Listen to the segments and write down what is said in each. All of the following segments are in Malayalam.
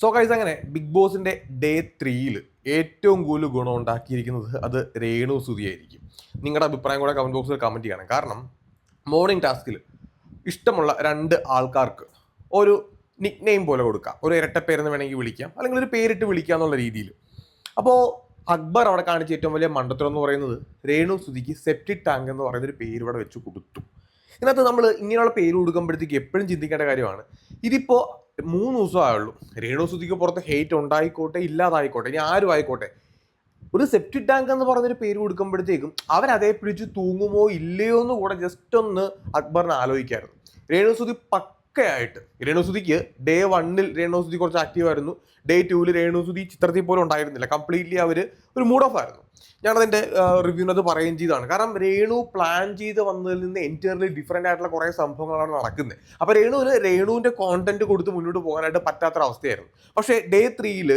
സോ കൈസ് അങ്ങനെ ബിഗ് ബോസിന്റെ ഡേ ത്രീയിൽ ഏറ്റവും കൂടുതൽ ഗുണം ഉണ്ടാക്കിയിരിക്കുന്നത് അത് രേണു സുതിയായിരിക്കും നിങ്ങളുടെ അഭിപ്രായം കൂടെ കമന്റ് ബോക്സിൽ കമന്റ് ചെയ്യണം. കാരണം മോർണിംഗ് ടാസ്കിൽ ഇഷ്ടമുള്ള രണ്ട് ആൾക്കാർക്ക് ഒരു നിക് നെയിം പോലെ കൊടുക്കാം. ഒരു ഇരട്ടപ്പേരെന്ന് വേണമെങ്കിൽ വിളിക്കാം. അല്ലെങ്കിൽ ഒരു പേരിട്ട് വിളിക്കാം എന്നുള്ള രീതിയിൽ. അപ്പോൾ അക്ബർ അവിടെ കാണിച്ച ഏറ്റവും വലിയ മണ്ടത്തരം എന്ന് പറയുന്നത് രേണു സുതിക്ക് സെപ്റ്റിക് ടാങ്ക് എന്ന് പറയുന്ന ഒരു പേര് ഇവിടെ വെച്ച് കൊടുത്തു. ഇതിനകത്ത് നമ്മൾ ഇങ്ങനെയുള്ള പേര് കൊടുക്കുമ്പോഴത്തേക്ക് എപ്പോഴും ചിന്തിക്കേണ്ട കാര്യമാണ്. ഇതിപ്പോൾ മൂന്ന് ദിവസമായുള്ളൂ. രേണു സുധിക്ക് പുറത്ത് ഹേറ്റ് ഉണ്ടായിക്കോട്ടെ ഇല്ലാതായിക്കോട്ടെ ഇനി ആരും ആയിക്കോട്ടെ. ഒരു സെപ്റ്റി ടാങ്ക് എന്ന് പറഞ്ഞൊരു പേര് കൊടുക്കുമ്പോഴത്തേക്കും അവരതേ പിടിച്ച് തൂങ്ങുമോ ഇല്ലയോ എന്ന് കൂടെ ജസ്റ്റ് ഒന്ന് അക്ബറിനെ ആലോചിക്കായിരുന്നു. രേണുസുതി പക്കയായിട്ട് രേണുസുതിക്ക് ഡേ വണ്ണിൽ രേണുസുതി കുറച്ച് ആക്റ്റീവ് ആയിരുന്നു. ഡേ ടൂവിൽ രേണുസുതി ചിത്രത്തിൽ പോലും ഉണ്ടായിരുന്നില്ല. കംപ്ലീറ്റ്ലി അവർ ഒരു മൂഡ് ഓഫ് ആയിരുന്നു. ഞാനതിന്റെ റിവ്യൂവിനത് പറയുകയും ചെയ്തതാണ്. കാരണം രേണു പ്ലാൻ ചെയ്ത് വന്നതിൽ നിന്ന് എന്റയർലി ഡിഫറെന്റ് ആയിട്ടുള്ള കുറേ സംഭവങ്ങളാണ് നടക്കുന്നത്. അപ്പോൾ രേണുവിന് രേണുവിന്റെ കോണ്ടന്റ് കൊടുത്ത് മുന്നോട്ട് പോകാനായിട്ട് പറ്റാത്തൊരവസ്ഥയായിരുന്നു പക്ഷേ ഡേ ത്രീയിൽ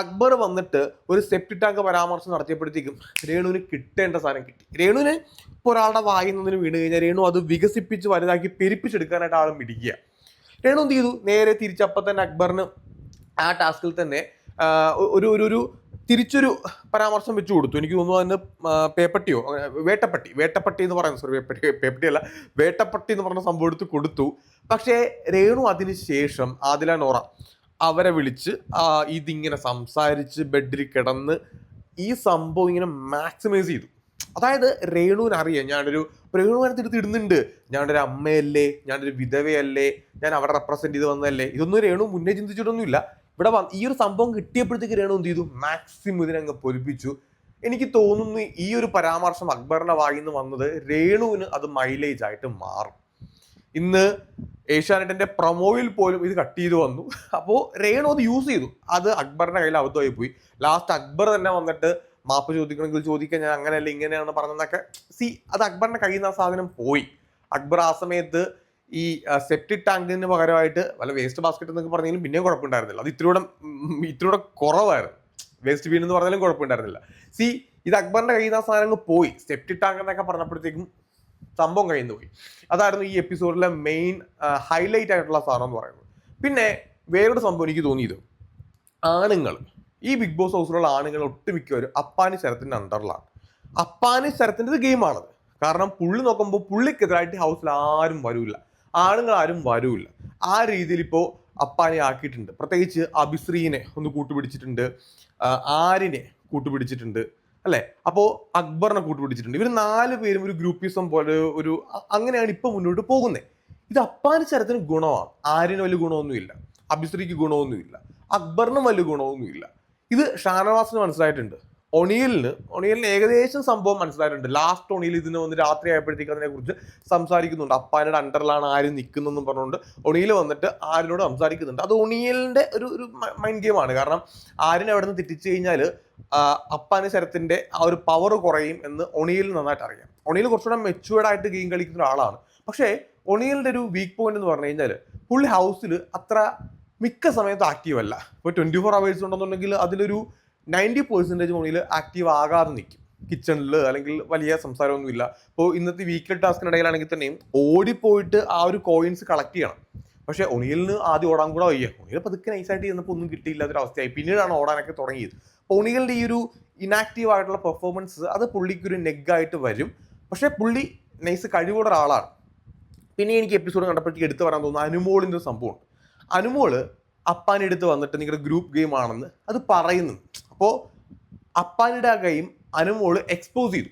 അക്ബർ വന്നിട്ട് ഒരു സെപ്റ്റി ടാങ്ക് പരാമർശം നടത്തിയപ്പോഴത്തേക്കും രേണുവിന് കിട്ടേണ്ട സാധനം കിട്ടി. രേണുവിന് ഇപ്പോൾ ഒരാളുടെ വായിൽ നിന്നതിന് വീണ് കഴിഞ്ഞാൽ രേണു അത് വികസിപ്പിച്ച് വലുതാക്കി പെരുപ്പിച്ചെടുക്കാനായിട്ട് ആളും പിടിക്കുക രേണു എന്ത് ചെയ്തു? നേരെ തിരിച്ചപ്പം തന്നെ അക്ബറിന് ആ ടാസ്കിൽ തന്നെ ഒരു ഒരു ഒരു തിരിച്ചൊരു പരാമർശം വെച്ചു കൊടുത്തു. എനിക്ക് തോന്നുന്നു അതിന് പേപ്പട്ടിയോ വേട്ടപ്പട്ടി. വേട്ടപ്പട്ടി എന്ന് പറയുന്നത് സോറി വേപ്പട്ടി അല്ല വേട്ടപ്പട്ടി എന്ന് പറഞ്ഞ സംഭവം എടുത്ത് കൊടുത്തു. പക്ഷേ രേണു അതിന് ശേഷം ആദില നോറ അവരെ വിളിച്ച് ഇതിങ്ങനെ സംസാരിച്ച് ബെഡിൽ കിടന്ന് ഈ സംഭവം ഇങ്ങനെ മാക്സിമൈസ് ചെയ്തു. അതായത് രേണുവിന് അറിയാം ഞാനൊരു രേണുവിനകത്ത് എടുത്ത് ഇടുന്നുണ്ട്. ഞാനൊരു അമ്മയല്ലേ ഞാനൊരു വിധവയല്ലേ ഞാൻ അവിടെ റെപ്രസെന്റ് ചെയ്ത് വന്നതല്ലേ. ഇതൊന്നും രേണു മുന്നേ ചിന്തിച്ചിട്ടൊന്നുമില്ല. ഇവിടെ ഈ ഒരു സംഭവം കിട്ടിയപ്പോഴത്തേക്ക് രേണു എന്ത് ചെയ്തു? മാക്സിമം ഇതിനങ്ങ് പൊലിപ്പിച്ചു. എനിക്ക് തോന്നുന്നു ഈ ഒരു പരാമർശം അക്ബറിന്റെ വായിൽ നിന്ന് വന്നത് രേണുവിന് അത് മൈലേജ് ആയിട്ട് മാറും. ഇന്ന് ഏഷ്യാനെറ്റിന്റെ പ്രൊമോയിൽ പോലും ഇത് കട്ട് ചെയ്ത് വന്നു. അപ്പോൾ രേണു അത് യൂസ് ചെയ്തു. അത് അക്ബറിന്റെ കയ്യിൽ അബദ്ധമായി പോയി. ലാസ്റ്റ് അക്ബർ തന്നെ വന്നിട്ട് മാപ്പ് ചോദിക്കണമെങ്കിൽ ചോദിക്കാൻ ഞാൻ അങ്ങനെയല്ല ഇങ്ങനെയാണ് പറഞ്ഞതെന്നൊക്കെ സി അത് അക്ബറിന്റെ കയ്യിൽ നിന്ന് ആ സാധനം പോയി. അക്ബർ ആ സമയത്ത് ഈ സെപ്റ്റിക് ടാങ്കിന് പകരമായിട്ട് വല്ല വേസ്റ്റ് ബാസ്ക്കറ്റ് എന്നൊക്കെ പറഞ്ഞെങ്കിലും പിന്നെയും കുഴപ്പമുണ്ടായിരുന്നില്ല. അത് ഇത്രയൂടെ ഇത്തിരൂടെ കുറവായിരുന്നു. വേസ്റ്റ് ബീൻ എന്ന് പറഞ്ഞാലും കുഴപ്പമുണ്ടായിരുന്നില്ല. സി ഇത് അക്ബറിന്റെ കയ്യിൽ നിന്ന് ആ സാധനം പോയി. സെപ്റ്റിക് ടാങ്ക് എന്നൊക്കെ പറഞ്ഞപ്പോഴത്തേക്കും സംഭവം കയ്യിൽ നിന്ന് പോയി. അതായിരുന്നു ഈ എപ്പിസോഡിലെ മെയിൻ ഹൈലൈറ്റ് ആയിട്ടുള്ള സാധനം എന്ന് പറയുന്നത്. പിന്നെ വേറൊരു സംഭവം എനിക്ക് തോന്നിയത്. ആണുങ്ങൾ ഈ ബിഗ് ബോസ് ഹൗസിലുള്ള ആണുങ്ങൾ ഒട്ടുമിക്കവരും അപ്പാനി ശരത്തിന്റെ അണ്ടറിലാണ് അപ്പാനി ശരത്തിന്റെ ഗെയിമാണത് കാരണം പുള്ളി നോക്കുമ്പോൾ പുള്ളിക്കെതിരായിട്ട് ഹൗസിൽ ആരും വരൂല ആണുങ്ങൾ ആരും വരൂല്ല ആ രീതിയിൽ ഇപ്പോൾ അപ്പാനെ ആക്കിയിട്ടുണ്ട്. പ്രത്യേകിച്ച് അഭിശ്രീനെ ഒന്ന് കൂട്ടുപിടിച്ചിട്ടുണ്ട്. ആരിനെ കൂട്ടുപിടിച്ചിട്ടുണ്ട്. അല്ലെ? അപ്പോ അക്ബറിനെ കൂട്ടുപിടിച്ചിട്ടുണ്ട്. ഇവർ നാല് പേരും ഒരു ഗ്രൂപ്പിസം പോലെ ഒരു അങ്ങനെയാണ് ഇപ്പൊ മുന്നോട്ട് പോകുന്നത് ഇത് അപ്പാന് ചരത്തിന് ഗുണമാണ്. ആരിന് വലിയ ഗുണമൊന്നുമില്ല. അഭിശ്രീക്ക് ഗുണമൊന്നുമില്ല. അക്ബറിനും വലിയ ഗുണമൊന്നുമില്ല. ഇത് ഷാനവാസിന് മനസ്സിലായിട്ടുണ്ട്. ഒണിയലിന് ഒണിയലിന് ഏകദേശം സംഭവം മനസ്സിലായിട്ടുണ്ട്. ലാസ്റ്റ് ഒണിയിൽ ഇതിന് വന്ന് രാത്രി ആയപ്പോഴത്തേക്ക് അതിനെക്കുറിച്ച് സംസാരിക്കുന്നുണ്ട്. അപ്പാനയുടെ അണ്ടറിലാണ് ആരും നിൽക്കുന്നതെന്നും പറഞ്ഞുകൊണ്ട് ഒണിയിൽ വന്നിട്ട് ആരിനോട് സംസാരിക്കുന്നുണ്ട്. അത് ഒണിയലിന്റെ ഒരു ഒരു മൈൻഡ് ഗെയിമാണ് കാരണം ആരിനെ അവിടെ നിന്ന് തെറ്റിച്ചു കഴിഞ്ഞാൽ അപ്പാന് ശരത്തിന്റെ ആ ഒരു പവർ കുറയും എന്ന് ഒണിയിൽ നന്നായിട്ട് അറിയാം. ഒണിയിൽ കുറച്ചുകൂടെ മെച്ചുവേർഡ് ആയിട്ട് ഗെയിം കളിക്കുന്ന ഒരാളാണ്. പക്ഷേ ഒണിയലിന്റെ ഒരു വീക്ക് പോയിന്റ് എന്ന് പറഞ്ഞു കഴിഞ്ഞാൽ പുള്ളി ഹൗസിൽ അത്ര മിക്ക സമയത്ത് ആക്റ്റീവ് അല്ല. ഇപ്പോൾ ട്വന്റി ഫോർ അവേഴ്സ് ഉണ്ടെന്നുണ്ടെങ്കിൽ അതിലൊരു നയന്റി പെർസെന്റേജ് മുകളിൽ ആക്റ്റീവ് ആകാതെ നിൽക്കും കിച്ചണിൽ അല്ലെങ്കിൽ വലിയ സംസാരമൊന്നുമില്ല. ഇപ്പോൾ ഇന്നത്തെ വീക്കിലി ടാസ്കിനിടയിലാണെങ്കിൽ തന്നെയും ഓടിപ്പോയിട്ട് ആ ഒരു കോയിൻസ് കളക്ട് ചെയ്യണം. പക്ഷേ ഒണിയലിന് ആദ്യം ഓടാൻ കൂടെ വയ്യ. ഒണിയൽ പതുക്കെ നൈസായിട്ട് ചെയ്യുന്നപ്പോൾ ഒന്നും കിട്ടിയില്ലാത്തൊരു അവസ്ഥയായി. പിന്നീടാണ് ഓടാനൊക്കെ തുടങ്ങിയത്. അപ്പോൾ ഒണിയലിന്റെ ഈ ഒരു ഇനാക്റ്റീവ് ആയിട്ടുള്ള പെർഫോമൻസ് അത് പുള്ളിക്കൊരു നെഗായിട്ട് വരും. പക്ഷേ പുള്ളി നൈസ് കഴിവുള്ള ഒരാളാണ്. പിന്നെ എനിക്ക് എപ്പിസോഡ് കണ്ടപ്പോഴത്തേക്ക് എടുത്തു പറയാൻ തോന്നുന്നു അനുമോളിന്റെ സംഭവമുണ്ട്. അനുമോൾ അപ്പാന്റെ അടുത്ത് വന്നിട്ട് നിങ്ങളുടെ ഗ്രൂപ്പ് ഗെയിം ആണെന്ന് അത് പറയുന്നു അപ്പോൾ അപ്പാനിയുടെ ആ ഗെയിം അനുമോൾ എക്സ്പോസ് ചെയ്തു.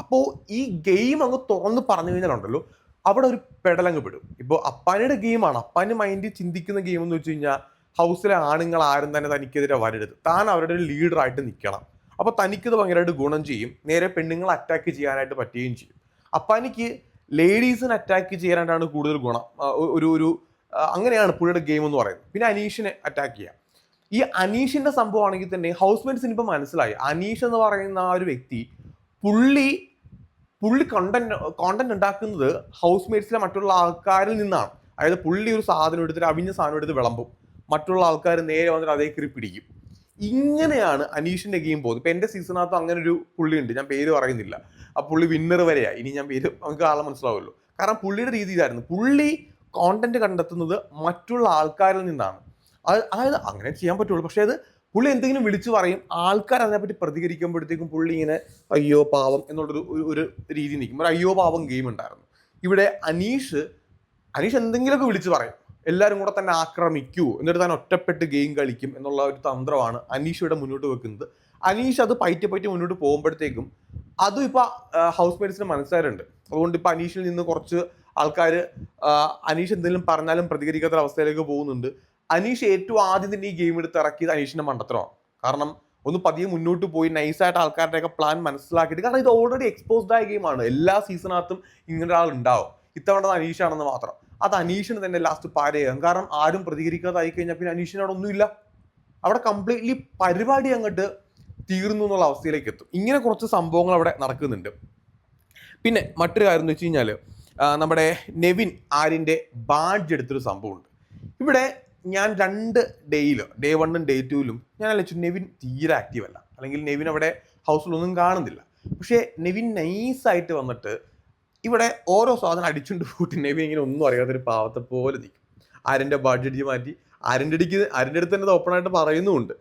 അപ്പോൾ ഈ ഗെയിം അങ്ങ് തുറന്ന് പറഞ്ഞു കഴിഞ്ഞാലുണ്ടല്ലോ അവിടെ ഒരു പെടലങ്ങ് പെടും. ഇപ്പോൾ അപ്പാനിയുടെ ഗെയിമാണ് അപ്പാന്റെ മൈൻഡിൽ ചിന്തിക്കുന്ന ഗെയിം എന്ന് വെച്ച് കഴിഞ്ഞാൽ ഹൗസിലെ ആണുങ്ങൾ ആരും തന്നെ തനിക്കെതിരെ വരരുത്. താൻ അവരുടെ ഒരു ലീഡറായിട്ട് നിൽക്കണം. അപ്പോൾ തനിക്കത് ഭയങ്കരമായിട്ട് ഗുണം ചെയ്യും. നേരെ പെണ്ണുങ്ങളെ അറ്റാക്ക് ചെയ്യാനായിട്ട് പറ്റുകയും ചെയ്യും. അപ്പാനിക്ക് ലേഡീസിനെ അറ്റാക്ക് ചെയ്യാനായിട്ടാണ് കൂടുതൽ ഗുണം. ഒരു ഒരു അങ്ങനെയാണ് പുള്ളിയുടെ ഗെയിം എന്ന് പറയുന്നത്. പിന്നെ അനീഷിനെ അറ്റാക്ക് ചെയ്യാം. ഈ അനീഷിന്റെ സംഭവമാണെങ്കിൽ തന്നെ ഹൗസ് മേറ്റ്സിന് ഇപ്പം മനസ്സിലായി. അനീഷ് എന്ന് പറയുന്ന ആ ഒരു വ്യക്തി പുള്ളി പുള്ളി കണ്ടന്റ് കോണ്ടന്റ് ഉണ്ടാക്കുന്നത് ഹൗസ് മേറ്റ്സിലെ മറ്റുള്ള ആൾക്കാരിൽ നിന്നാണ്. അതായത് പുള്ളി ഒരു സാധനം എടുത്തിട്ട് അവിഞ്ഞ സാധനം എടുത്ത് വിളമ്പും. മറ്റുള്ള ആൾക്കാർ നേരെ വന്നിട്ട് അതേ കയറി പിടിക്കും. ഇങ്ങനെയാണ് അനീഷിന്റെ ഗെയിം പോകുന്നത്. ഇപ്പൊ എന്റെ സീസണകത്ത് അങ്ങനെ ഒരു പുള്ളി ഉണ്ട്. ഞാൻ പേര് പറയുന്നില്ല. ആ പുള്ളി വിന്നർ വരെയാണ് ഇനി ഞാൻ പേര് നമുക്ക് ആളെ മനസ്സിലാവുമല്ലോ. കാരണം പുള്ളിയുടെ രീതി ഇതായിരുന്നു. പുള്ളി കോണ്ടന്റ് കണ്ടെത്തുന്നത് മറ്റുള്ള ആൾക്കാരിൽ നിന്നാണ്. അതായത് അങ്ങനെ ചെയ്യാൻ പറ്റുള്ളൂ. പക്ഷേ അത് പുള്ളി എന്തെങ്കിലും വിളിച്ചു പറയും. ആൾക്കാർ അതിനെപ്പറ്റി പ്രതികരിക്കുമ്പോഴത്തേക്കും പുള്ളി ഇങ്ങനെ അയ്യോ പാവം എന്നുള്ളൊരു ഒരു- രീതി നിൽക്കും ഒരു അയ്യോ പാവം ഗെയിം ഉണ്ടായിരുന്നു. ഇവിടെ അനീഷ് അനീഷ് എന്തെങ്കിലുമൊക്കെ വിളിച്ചു പറയും. എല്ലാവരും കൂടെ തന്നെ ആക്രമിക്കൂ എന്നിട്ട് താൻ ഒറ്റപ്പെട്ട് ഗെയിം കളിക്കും എന്നുള്ള ഒരു തന്ത്രമാണ് അനീഷ് ഇവിടെ മുന്നോട്ട് വെക്കുന്നത്. അനീഷ് അത് പയറ്റി പയറ്റി മുന്നോട്ട് പോകുമ്പോഴത്തേക്കും അതും ഇപ്പോൾ ഹൗസ് മേറ്റ്സിന് മനസ്സിലായിട്ടുണ്ട്. അതുകൊണ്ട് ഇപ്പോൾ അനീഷിൽ നിന്ന് കുറച്ച് ആൾക്കാർ അനീഷ് എന്തെങ്കിലും പറഞ്ഞാലും പ്രതികരിക്കാത്ത അവസ്ഥയിലേക്ക് പോകുന്നുണ്ട്. അനീഷ് ഏറ്റവും ആദ്യം തന്നെ ഈ ഗെയിം എടുത്ത് ഇറക്കിയത് അനീഷിന്റെ മണ്ടത്തരമാണ്. കാരണം ഒന്ന് പതിയെ മുന്നോട്ട് പോയി നൈസായിട്ട് ആൾക്കാരുടെയൊക്കെ പ്ലാൻ മനസ്സിലാക്കിയിട്ട് കാരണം ഇത് ഓൾറെഡി എക്സ്പോസ്ഡ് ആയ ഗെയിമാണ് എല്ലാ സീസണകത്തും ഇങ്ങനെ ഒരാൾ ഉണ്ടാവും. ഇത്തവണ അനീഷാണെന്ന് മാത്രം. അത് അനീഷിന് തന്നെ ലാസ്റ്റ് പാരയാകും കാരണം ആരും പ്രതികരിക്കാതായി കഴിഞ്ഞാൽ പിന്നെ അനീഷിന് അവിടെ ഒന്നുമില്ല. അവിടെ കംപ്ലീറ്റ്ലി പരിപാടി അങ്ങോട്ട് തീർന്നു എന്നുള്ള അവസ്ഥയിലേക്ക് എത്തും. ഇങ്ങനെ കുറച്ച് സംഭവങ്ങൾ അവിടെ നടക്കുന്നുണ്ട്. പിന്നെ മറ്റൊരു കാര്യം എന്ന് വെച്ച് കഴിഞ്ഞാൽ നമ്മുടെ നെവിൻ ആരിന്റെ ബാഡ്ജ് എടുത്തൊരു സംഭവമുണ്ട്. ഇവിടെ ഞാൻ രണ്ട് ഡേയിലും ഡേ വണ്ണും ഡേ ടൂലും ഞാൻ ആലോചിച്ചു നെവിൻ തീരെ ആക്റ്റീവ് അല്ല. അല്ലെങ്കിൽ നെവിൻ അവിടെ ഹൗസിലൊന്നും കാണുന്നില്ല. പക്ഷേ നെവിൻ നൈസായിട്ട് വന്നിട്ട് ഇവിടെ ഓരോ സാധനം അടിച്ചുകൊണ്ട് പോയിട്ട് നെവിൻ ഇങ്ങനെ ഒന്നും അറിയാത്തൊരു പാവത്തെ പോലെ നിൽക്കും ആരെന്റെ ബഡ്ജറ്റ് മാറ്റി ആരെന്റെ അടിക്ക് ആരിന്റെ അടുത്ത് തന്നെ ഓപ്പൺ ആയിട്ട് പറയുന്നുമുണ്ട്.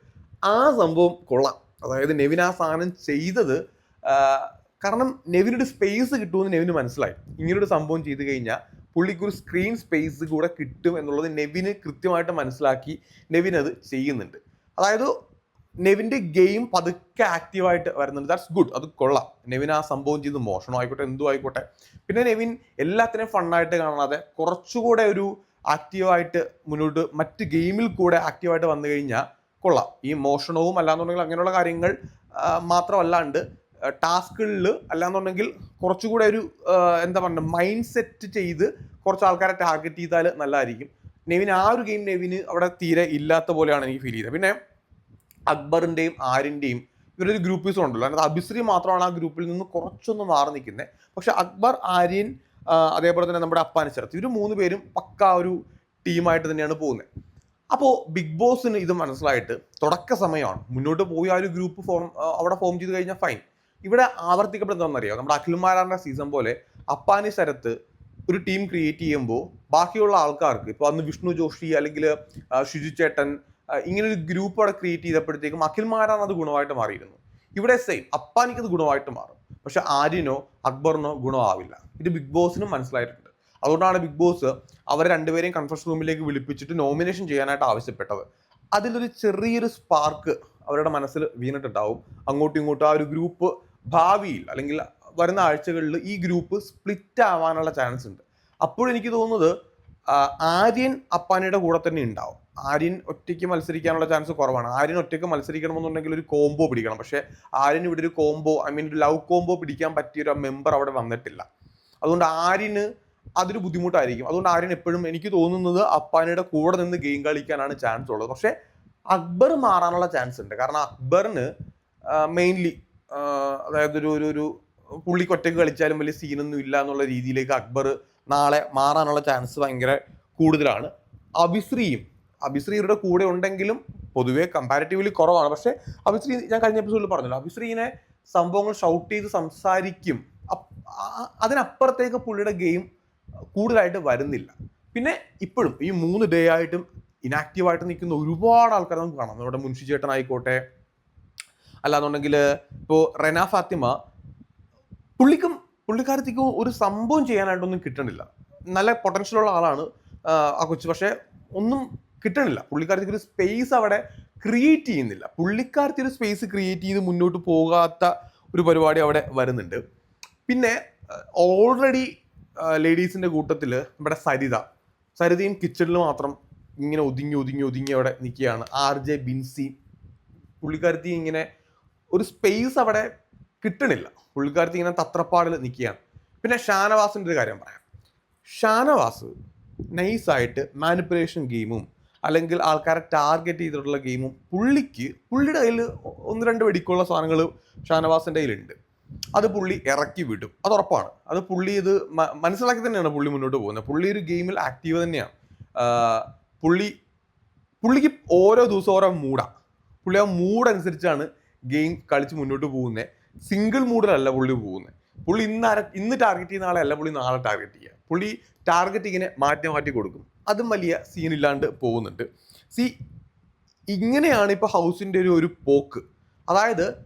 ആ സംഭവം കൊള്ളാം. അതായത് നെവിൻ ആ സാധനം ചെയ്തത് കാരണം നെവിനൊരു സ്പേസ് കിട്ടുമെന്ന് നെവിന് മനസ്സിലായി. ഇങ്ങനൊരു സംഭവം ചെയ്തു കഴിഞ്ഞാൽ പുള്ളിക്ക് ഒരു സ്ക്രീൻ സ്പേസ് കൂടെ കിട്ടും എന്നുള്ളത് നെവിന് കൃത്യമായിട്ട് മനസ്സിലാക്കി നെവിൻ അത് ചെയ്യുന്നുണ്ട്. അതായത് നെവിന്റെ ഗെയിം പതുക്കെ ആക്റ്റീവായിട്ട് വരുന്നുണ്ട്. ദാറ്റ്സ് ഗുഡ് അത് കൊള്ളാം. നെവിൻ ആ സംഭവം ചെയ്ത് മോഷണം ആയിക്കോട്ടെ എന്തു ആയിക്കോട്ടെ. പിന്നെ നെവിൻ എല്ലാത്തിനെയും ഫണ്ണായിട്ട് കാണാതെ കുറച്ചുകൂടെ ഒരു ആക്റ്റീവായിട്ട് മുന്നോട്ട് മറ്റ് ഗെയിമിൽ കൂടെ ആക്റ്റീവായിട്ട് വന്നു കഴിഞ്ഞാൽ കൊള്ളാം. ഈ മോഷണവും അല്ലാന്നുണ്ടെങ്കിൽ അങ്ങനെയുള്ള കാര്യങ്ങൾ മാത്രമല്ലാണ്ട് ടാസ്കുകളിൽ അല്ലാന്നുണ്ടെങ്കിൽ കുറച്ചുകൂടെ ഒരു എന്താ പറയുക മൈൻഡ് സെറ്റ് ചെയ്ത് കുറച്ച് ആൾക്കാരെ ടാർഗറ്റ് ചെയ്താൽ നല്ലതായിരിക്കും. നെവിൻ ആ ഒരു ഗെയിം നെവിന് അവിടെ തീരെ ഇല്ലാത്ത പോലെയാണ് എനിക്ക് ഫീൽ ചെയ്തത്. പിന്നെ അക്ബറിന്റെയും ആരിന്റെയും ഇവരൊരു ഗ്രൂപ്പീസും ഉണ്ടല്ലോ. അതിനകത്ത് അഭിശ്രീ മാത്രമാണ് ആ ഗ്രൂപ്പിൽ നിന്ന് കുറച്ചൊന്ന് മാറി നിൽക്കുന്നത് പക്ഷേ അക്ബർ ആര്യൻ അതേപോലെ തന്നെ നമ്മുടെ അപ്പാനിച്ചറത്ത് ഇവർ മൂന്ന് പേരും പക്ക ഒരു ടീമായിട്ട് തന്നെയാണ് പോകുന്നത് അപ്പോൾ ബിഗ് ബോസിന് ഇത് മനസ്സിലായിട്ട് തുടക്ക സമയമാണ്. മുന്നോട്ട് പോയി ആ ഒരു ഗ്രൂപ്പ് ഫോം അവിടെ ഫോം ചെയ്ത് കഴിഞ്ഞാൽ ഫൈൻ ഇവിടെ ആവർത്തിക്കപ്പെടുന്നതെന്നറിയാം? നമ്മുടെ അഖിൽമാരാറിന്റെ സീസൺ പോലെ അപ്പാനി സ്ഥലത്ത് ഒരു ടീം ക്രിയേറ്റ് ചെയ്യുമ്പോൾ ബാക്കിയുള്ള ആൾക്കാർക്ക് ഇപ്പോൾ അന്ന് വിഷ്ണു ജോഷി അല്ലെങ്കിൽ ഷിജു ചേട്ടൻ ഇങ്ങനെ ഒരു ഗ്രൂപ്പ് അവിടെ ക്രിയേറ്റ് ചെയ്തപ്പോഴത്തേക്കും അഖിൽമാരാണ് അത് ഗുണമായിട്ട് മാറിയിരുന്നു. ഇവിടെ സെയിം അപ്പാനിക്ക് അത് ഗുണമായിട്ട് മാറും. പക്ഷെ ആര്യനോ അക്ബറിനോ ഗുണമാവില്ല ഇത് ബിഗ് ബോസിനും മനസ്സിലായിട്ടുണ്ട്. അതുകൊണ്ടാണ് ബിഗ് ബോസ് അവരെ രണ്ടുപേരെയും കൺഫറൻസ് റൂമിലേക്ക് വിളിപ്പിച്ചിട്ട് നോമിനേഷൻ ചെയ്യാനായിട്ട് ആവശ്യപ്പെട്ടത്. അതിലൊരു ചെറിയൊരു സ്പാർക്ക് അവരുടെ മനസ്സിൽ വീണിട്ടുണ്ടാവും. അങ്ങോട്ടും ഇങ്ങോട്ടും ആ ഒരു ഗ്രൂപ്പ് ഭാവിയിൽ അല്ലെങ്കിൽ വരുന്ന ആഴ്ചകളിൽ ഈ ഗ്രൂപ്പ് സ്പ്ലിറ്റ് ആവാനുള്ള ചാൻസ് ഉണ്ട്. അപ്പോഴെനിക്ക് തോന്നുന്നത് ആര്യൻ അപ്പാനിയുടെ കൂടെ തന്നെ ഉണ്ടാവും. ആര്യൻ ഒറ്റയ്ക്ക് മത്സരിക്കാനുള്ള ചാൻസ് കുറവാണ്. ആര്യൻ ഒറ്റയ്ക്ക് മത്സരിക്കണമെന്നുണ്ടെങ്കിൽ ഒരു കോംബോ പിടിക്കണം. പക്ഷേ ആര്യൻ ഇവിടെ ഒരു കോംബോ ഐ മീൻ ഒരു ലവ് കോംബോ പിടിക്കാൻ പറ്റിയ ഒരു മെമ്പർ അവിടെ വന്നിട്ടില്ല. അതുകൊണ്ട് ആര്യന് അതൊരു ബുദ്ധിമുട്ടായിരിക്കും. അതുകൊണ്ട് ആര്യൻ എപ്പോഴും എനിക്ക് തോന്നുന്നത് അപ്പാനിയുടെ കൂടെ നിന്ന് ഗെയിം കളിക്കാനാണ് ചാൻസ് ഉള്ളത്. പക്ഷേ അക്ബർ മാറാനുള്ള ചാൻസ് ഉണ്ട്. കാരണം അക്ബറിന് മെയിൻലി അതായത് ഒരു ഒരു ഒരു പുള്ളിക്ക് ഒറ്റയ്ക്ക് കളിച്ചാലും വലിയ സീനൊന്നും ഇല്ല എന്നുള്ള രീതിയിലേക്ക് അക്ബർ നാളെ മാറാനുള്ള ചാൻസ് ഭയങ്കര കൂടുതലാണ്. അഭിശ്രീയും അബിശ്രീയുടെ കൂടെ ഉണ്ടെങ്കിലും പൊതുവേ കമ്പാരിറ്റീവ്ലി കുറവാണ്. പക്ഷേ അഭിശ്രീ ഞാൻ കഴിഞ്ഞ എപ്പിസോഡിൽ പറഞ്ഞല്ലോ അഭിശ്രീനെ സംഭവങ്ങൾ ഷൗട്ട് ചെയ്ത് സംസാരിക്കും. അതിനപ്പുറത്തേക്ക് പുള്ളിയുടെ ഗെയിം കൂടുതലായിട്ട് വരുന്നില്ല. പിന്നെ ഇപ്പോഴും ഈ മൂന്ന് ഡേ ആയിട്ടും ഇനാക്റ്റീവ് ആയിട്ട് നിൽക്കുന്ന ഒരുപാട് ആൾക്കാർ നമുക്ക് കാണാം. നമ്മുടെ മുൻഷി ചേട്ടനായിക്കോട്ടെ അല്ലാന്നുണ്ടെങ്കിൽ ഇപ്പോൾ റെന ഫാത്തിമ പുള്ളിക്കും പുള്ളിക്കാരത്തേക്കും ഒരു സംഭവം ചെയ്യാനായിട്ടൊന്നും കിട്ടണില്ല. നല്ല പൊട്ടൻഷ്യൽ ഉള്ള ആളാണ് ആ, ആ കൊച്ചു. പക്ഷേ ഒന്നും കിട്ടണില്ല. പുള്ളിക്കാരത്തേക്ക് ഒരു സ്പേസ് അവിടെ ക്രിയേറ്റ് ചെയ്യുന്നില്ല. പുള്ളിക്കാരത്തി ഒരു സ്പേസ് ക്രിയേറ്റ് ചെയ്ത് മുന്നോട്ട് പോകാത്ത ഒരു പരിപാടി അവിടെ വരുന്നുണ്ട്. പിന്നെ ഓൾറെഡി ലേഡീസിന്റെ കൂട്ടത്തിൽ നമ്മുടെ സരിത. സരിതയും കിച്ചണിൽ മാത്രം ഇങ്ങനെ ഒതുങ്ങി ഒതുങ്ങി ഒതുങ്ങി അവിടെ നിൽക്കുകയാണ്. R J Binsy. പുള്ളിക്കാരത്തി ഇങ്ങനെ ഒരു സ്പേസ് അവിടെ കിട്ടണില്ല. പുള്ളിക്കാരത്തി ഇങ്ങനെ തത്രപ്പാടിൽ നിൽക്കുകയാണ് പിന്നെ ഷാനവാസിന്റെ ഒരു കാര്യം പറയാം. ഷാനവാസ് നൈസായിട്ട് മാനിപ്പുലേഷൻ ഗെയിമും അല്ലെങ്കിൽ ആൾക്കാരെ ടാർഗറ്റ് ചെയ്തിട്ടുള്ള ഗെയിമും പുള്ളിക്ക് പുള്ളിയുടെ കയ്യിൽ ഒന്ന് രണ്ട് വെടിക്കുള്ള സാധനങ്ങൾ ഷാനവാസിന്റെ കയ്യിലുണ്ട്. അത് പുള്ളി ഇറക്കി വിടും. അത് ഉറപ്പാണ്. അത് പുള്ളി ഇത് മനസ്സിലാക്കി തന്നെയാണ് പുള്ളി മുന്നോട്ട് പോകുന്നത്. പുള്ളി ഒരു ഗെയിമിൽ ആക്റ്റീവ് തന്നെയാണ്. പുള്ളി പുള്ളിക്ക് ഓരോ ദിവസവും ഓരോ മൂഡാണ് പുള്ളി ആ മൂഡ് അനുസരിച്ചാണ് ഗെയിം കളിച്ച് മുന്നോട്ട് പോകുന്നത് സിംഗിൾ മൂഡിലല്ല പുള്ളി പോകുന്നത് പുള്ളി ഇന്ന് ആര ഇന്ന് ടാർഗറ്റ് ചെയ്യുന്ന ആളെയല്ല പുള്ളി നാളെ ടാർഗറ്റ് ചെയ്യുക. പുള്ളി ടാർഗറ്റ് ഇങ്ങനെ മാറ്റി മാറ്റി കൊടുക്കും. അതും വലിയ സീനില്ലാണ്ട് പോകുന്നുണ്ട്. സി ഇങ്ങനെയാണ് ഇപ്പോൾ ഹൗസിന്റെ ഒരു ഒരു പോക്ക്. അതായത്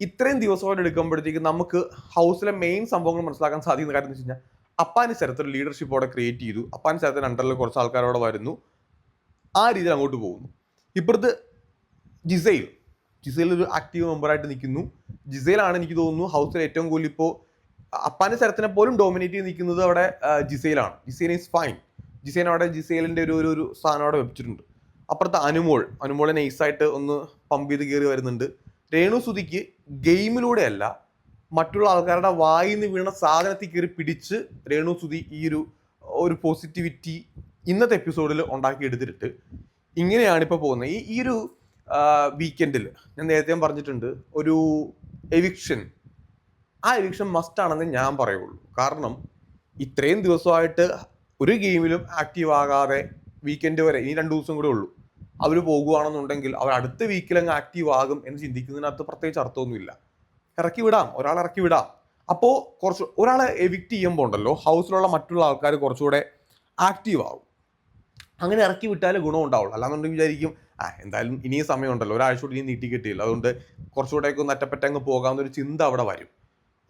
ഇത്രയും ദിവസമായിട്ട് എടുക്കുമ്പോഴത്തേക്ക് നമുക്ക് ഹൗസിലെ മെയിൻ സംഭവങ്ങൾ മനസ്സിലാക്കാൻ സാധിക്കുന്ന കാര്യം എന്ന് വെച്ച് കഴിഞ്ഞാൽ അപ്പാനി സ്ഥലത്തൊരു ലീഡർഷിപ്പ് അവിടെ ക്രിയേറ്റ് ചെയ്തു. അപ്പാനി സ്ഥലത്തിന് അണ്ടറിൽ കുറച്ച് ആൾക്കാരോടെ വരുന്നു. ആ രീതിയിൽ അങ്ങോട്ട് പോകുന്നു. ഇപ്പുറത്ത് ജിസൈൽ ജിസൈൽ ഒരു ആക്റ്റീവ് മെമ്പറായിട്ട് നിൽക്കുന്നു. ജിസൈലാണ് എനിക്ക് തോന്നുന്നു ഹൗസിൽ ഏറ്റവും കൂടുതൽ ഇപ്പോൾ അപ്പാന്റെ സ്ഥലത്തിനെ പോലും ഡോമിനേറ്റ് ചെയ്ത് നിൽക്കുന്നത് അവിടെ ജിസൈലാണ്. ജിസൈൻ ഈസ് ഫൈൻ ജിസൈൻ അവിടെ ജിസൈലിന്റെ ഒരു ഒരു ഒരു സാധനം അവിടെ വെച്ചിട്ടുണ്ട് അപ്പുറത്ത് അനുമോൾ. അനുമോളെ നൈസായിട്ട് ഒന്ന് പമ്പ് ചെയ്ത് കയറി വരുന്നുണ്ട്. രേണു സുതിക്ക് ഗെയിമിലൂടെയല്ല മറ്റുള്ള ആൾക്കാരുടെ വായിൽ നിന്ന് വീണ സാധനത്തിൽ കയറി പിടിച്ച് രേണു സുതി ഈ ഒരു ഒരു പോസിറ്റിവിറ്റി ഇന്നത്തെ എപ്പിസോഡിൽ ഉണ്ടാക്കി ഉണ്ടാക്കിയെടുത്തിട്ട് ഇങ്ങനെയാണ് ഇപ്പോൾ പോകുന്നത്. ഈ ഈ ഒരു വീക്കെൻഡിൽ ഞാൻ നേരത്തെ പറഞ്ഞിട്ടുണ്ട് ഒരു എവിക്ഷൻ ആ എവിക്ഷൻ മസ്റ്റ് ആണെന്ന് ഞാൻ പറയുള്ളൂ. കാരണം ഇത്രയും ദിവസമായിട്ട് ഒരു ഗെയിമിലും ആക്റ്റീവ് ആകാതെ വീക്കെൻഡ് വരെ ഇനി രണ്ട് ദിവസം കൂടെ ഉള്ളൂ. അവർ പോകുകയാണെന്നുണ്ടെങ്കിൽ അവർ അടുത്ത വീക്കിൽ അങ്ങ് ആക്റ്റീവ് ആകും എന്ന് ചിന്തിക്കുന്നതിനകത്ത് പ്രത്യേകിച്ച് അർത്ഥമൊന്നുമില്ല. ഇറക്കി വിടാം. ഒരാൾ ഇറക്കി വിടാം. അപ്പോൾ കുറച്ച് ഒരാളെ എവിക്റ്റ് ചെയ്യുമ്പോൾ ഉണ്ടല്ലോ ഹൗസിലുള്ള മറ്റുള്ള ആൾക്കാർ കുറച്ചുകൂടെ ആക്റ്റീവ് ആവും. അങ്ങനെ ഇറക്കി വിട്ടാലേ ഗുണം ഉണ്ടാവുള്ളൂ അല്ലാന്നുണ്ടെങ്കിൽ വിചാരിക്കും ആ എന്തായാലും ഇനിയും സമയമുണ്ടല്ലോ. ഒരാഴ്ച കൂടി ഇനി നീട്ടി കിട്ടിയില്ല. അതുകൊണ്ട് കുറച്ചുകൂടെ ഒക്കെ ഒന്ന് അറ്റപ്പറ്റങ്ങ് പോകാമെന്നൊരു ചിന്ത അവിടെ വരും.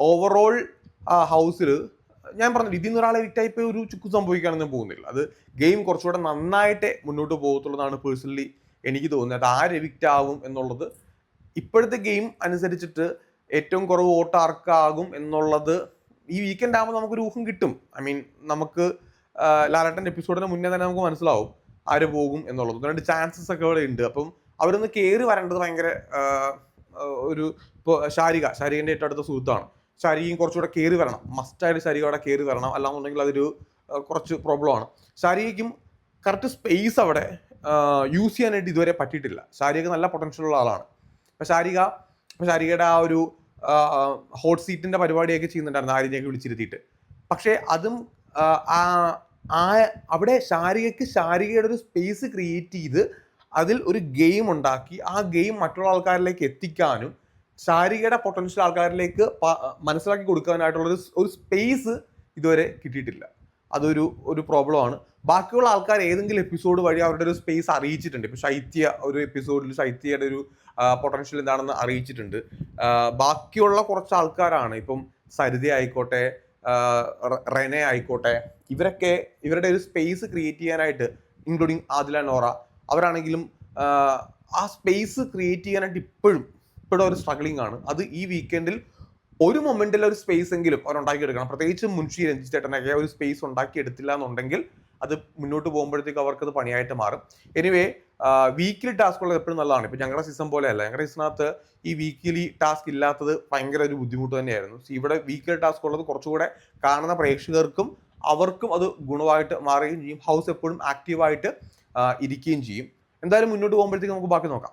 ഓവറോൾ ആ ഹൗസിൽ ഞാൻ പറഞ്ഞു ഇതിൽ നിന്ന് ഒരാളെ വിറ്റായിപ്പോ ഒരു ചുക്ക് സംഭവിക്കാനൊന്നും പോകുന്നില്ല. അത് ഗെയിം കുറച്ചുകൂടെ നന്നായിട്ടേ മുന്നോട്ട് പോകത്തുള്ളതാണ് പേഴ്സണലി എനിക്ക് തോന്നുന്നത്. അത് ആര് എവിക്റ്റ് എന്നുള്ളത് ഇപ്പോഴത്തെ ഗെയിം അനുസരിച്ചിട്ട് ഏറ്റവും കുറവ് വോട്ട് ആർക്കാകും എന്നുള്ളത് ഈ വീക്കെൻഡ് ആകുമ്പോൾ നമുക്കൊരു ഊഹം കിട്ടും. ഐ മീൻ നമുക്ക് ആ, എപ്പിസോഡിന് മുന്നേ തന്നെ നമുക്ക് മനസ്സിലാവും. ആര് പോകും എന്നുള്ളത്. രണ്ട് ചാൻസസ് ഒക്കെ ഇവിടെ ഉണ്ട്. അപ്പം അവരൊന്ന് കയറി വരേണ്ടത് ഭയങ്കര ഒരു ഇപ്പോൾ ശാരിക ശാരികന്റെ ഏറ്റവും അടുത്ത സുഹൃത്താണ്. ശാരികയും കുറച്ചുകൂടെ കയറി വരണം. മസ്റ്റായിട്ട് ശാരിക അവിടെ കയറി വരണം. അല്ലാന്നുണ്ടെങ്കിൽ അതൊരു കുറച്ച് പ്രോബ്ലമാണ് ശാരികയ്ക്കും കറക്റ്റ് സ്പേസ് അവിടെ യൂസ് ചെയ്യാനായിട്ട് ഇതുവരെ പറ്റിയിട്ടില്ല. ശാരിക നല്ല പൊട്ടൻഷ്യൽ ഉള്ള ആളാണ്. അപ്പം ശാരിക ഇപ്പം ശാരികയുടെ ആ ഒരു ഹോട്ട് സീറ്റിന്റെ പരിപാടിയൊക്കെ ചെയ്യുന്നുണ്ടായിരുന്നു ആര്യനെയൊക്കെ വിളിച്ചിരുത്തിയിട്ട്. പക്ഷേ അതും ആ, ആ അവിടെ ശാരികയ്ക്ക് ശാരികയുടെ ഒരു സ്പേസ് ക്രിയേറ്റ് ചെയ്ത് അതിൽ ഒരു ഗെയിം ഉണ്ടാക്കി. ആ ഗെയിം മറ്റുള്ള ആൾക്കാരിലേക്ക് എത്തിക്കാനും ശാരികയുടെ പൊട്ടൻഷ്യൽ ആൾക്കാരിലേക്ക് മനസ്സിലാക്കി കൊടുക്കാനായിട്ടുള്ള ഒരു സ്പേസ് ഇതുവരെ കിട്ടിയിട്ടില്ല. അതൊരു ഒരു പ്രോബ്ലമാണ് ബാക്കിയുള്ള ആൾക്കാർ ഏതെങ്കിലും എപ്പിസോഡ് വഴി അവരുടെ ഒരു സ്പേസ് അറിയിച്ചിട്ടുണ്ട്. ഇപ്പൊ ശൈത്യ ഒരു എപ്പിസോഡിൽ ശൈത്യയുടെ ഒരു പൊട്ടൻഷ്യൽ എന്താണെന്ന് അറിയിച്ചിട്ടുണ്ട്. ബാക്കിയുള്ള കുറച്ച് ആൾക്കാരാണ്. ഇപ്പം സരിത ആയിക്കോട്ടെ റെനെ ആയിക്കോട്ടെ ഇവരൊക്കെ ഇവരുടെ ഒരു സ്പേസ് ക്രിയേറ്റ് ചെയ്യാനായിട്ട് ഇൻക്ലൂഡിങ് ആദില നോറ അവരാണെങ്കിലും ആ, സ്പേസ് ക്രിയേറ്റ് ചെയ്യാനായിട്ട് ഇപ്പോഴും ഇപ്പോഴും ഒരു സ്ട്രഗ്ലിംഗ് ആണ്. അത് ഈ വീക്കെൻഡിൽ ഒരു മൊമെന്റിൽ ഒരു സ്പേസ് എങ്കിലും അവർ ഉണ്ടാക്കിയെടുക്കണം പ്രത്യേകിച്ച് മുൻഷി രഞ്ജിത്ത് ചേട്ടനൊക്കെ ഒരു സ്പേസ് ഉണ്ടാക്കിയെടുത്തില്ല എന്നുണ്ടെങ്കിൽ അത് മുന്നോട്ട് പോകുമ്പോഴത്തേക്ക് അവർക്കത് പണിയായിട്ട് മാറും. എനിവേ വീക്കിലി ടാസ്ക് ഉള്ളത് എപ്പോഴും നല്ലതാണ്. ഇപ്പൊ ഞങ്ങളുടെ സീസൺ പോലെയല്ല. ഞങ്ങളുടെ സീസണകത്ത് ഈ വീക്കിലി ടാസ്ക് ഇല്ലാത്തത് ഭയങ്കര ഒരു ബുദ്ധിമുട്ട് തന്നെയായിരുന്നു. ഇവിടെ വീക്കിലി ടാസ്ക് ഉള്ളത് കുറച്ചുകൂടെ കാണുന്ന പ്രേക്ഷകർക്കും അവർക്കും അത് ഗുണമായിട്ട് മാറുകയും ചെയ്യും. ഹൗസ് എപ്പോഴും ആക്റ്റീവായിട്ട് ഇരിക്കുകയും ചെയ്യും. എന്തായാലും മുന്നോട്ട് പോകുമ്പോഴത്തേക്ക് നമുക്ക് ബാക്കി നോക്കാം.